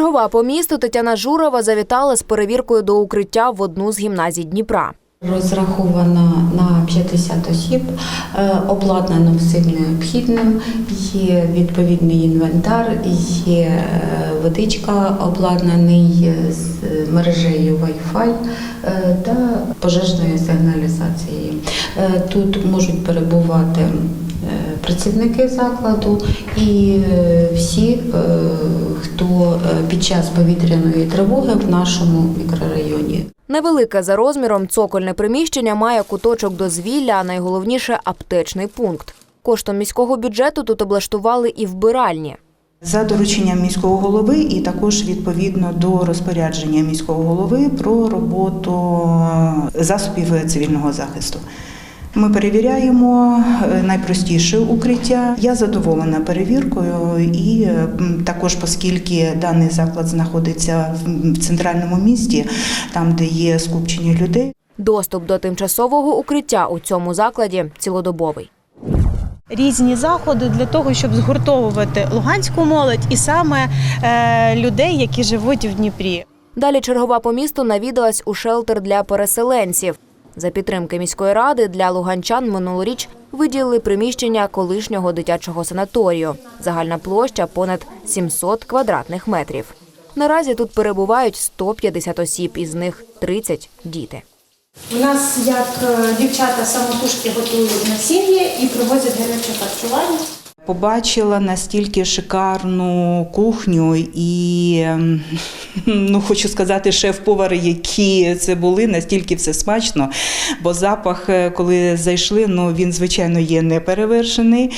Чергова по місту Тетяна Журова завітала з перевіркою до укриття в одну з гімназій Дніпра. Розрахована на 50 осіб, е, обладнано всім необхідним, є відповідний інвентар, є е, водичка, обладнаний з мережею Wi-Fi е, та пожежною сигналізацією. Е, Тут можуть перебувати е, працівники закладу і е, всі, е, хто е, під час повітряної тривоги в нашому мікрорайоні. Невелике за розміром цокольне приміщення має куточок дозвілля, а найголовніше аптечний пункт. Коштом міського бюджету тут облаштували і вбиральні. За дорученням міського голови і також відповідно до розпорядження міського голови про роботу засобів цивільного захисту. Ми перевіряємо е, найпростіше укриття. Я задоволена перевіркою, і е, також, оскільки даний заклад знаходиться в- в центральному місті, там де є скупчення людей. Доступ до тимчасового укриття у цьому закладі цілодобовий. різні заходи для того, щоб згуртовувати луганську молодь і саме е, людей, які живуть в Дніпрі. Далі чергова по місту навідалась у шелтер для переселенців. За підтримки міської ради для луганчан минулоріч виділили приміщення колишнього дитячого санаторію. Загальна площа понад 700 квадратних метрів. Наразі тут перебувають 150 осіб, із них 30 – діти. У нас як е, дівчата самотужки готують на сім'ї і привозять гаряче харчування. Побачила настільки шикарну кухню і ем, ну хочу сказати, шеф-повари, які це були, настільки все смачно. Бо запах, е, коли зайшли, ну він звичайно є неперевершений.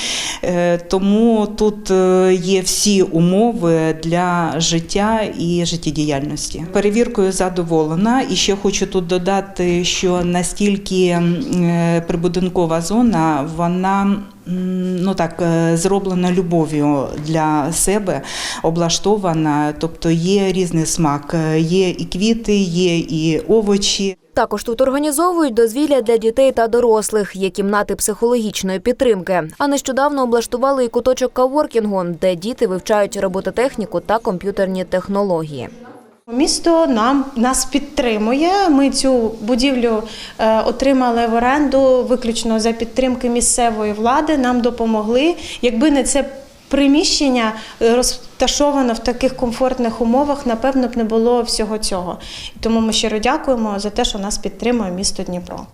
Е, Тому тут е, є всі умови для життя і життєдіяльності. Перевіркою задоволена. І ще хочу тут додати, що настільки прибудинкова зона, вона ну так зроблена любов'ю для себе, облаштована, тобто є різний смак, є і квіти, є і овочі. Також тут організовують дозвілля для дітей та дорослих, є кімнати психологічної підтримки. А нещодавно облаштували і куточок каворкінгу, де діти вивчають робототехніку та комп'ютерні технології. Місто нам нас підтримує. Ми цю будівлю е, отримали в оренду виключно за підтримки місцевої влади. Нам допомогли. Якби не це приміщення розташоване розташовано в таких комфортних умовах, напевно б не було всього цього. Тому ми щиро дякуємо за те, що нас підтримує місто Дніпро.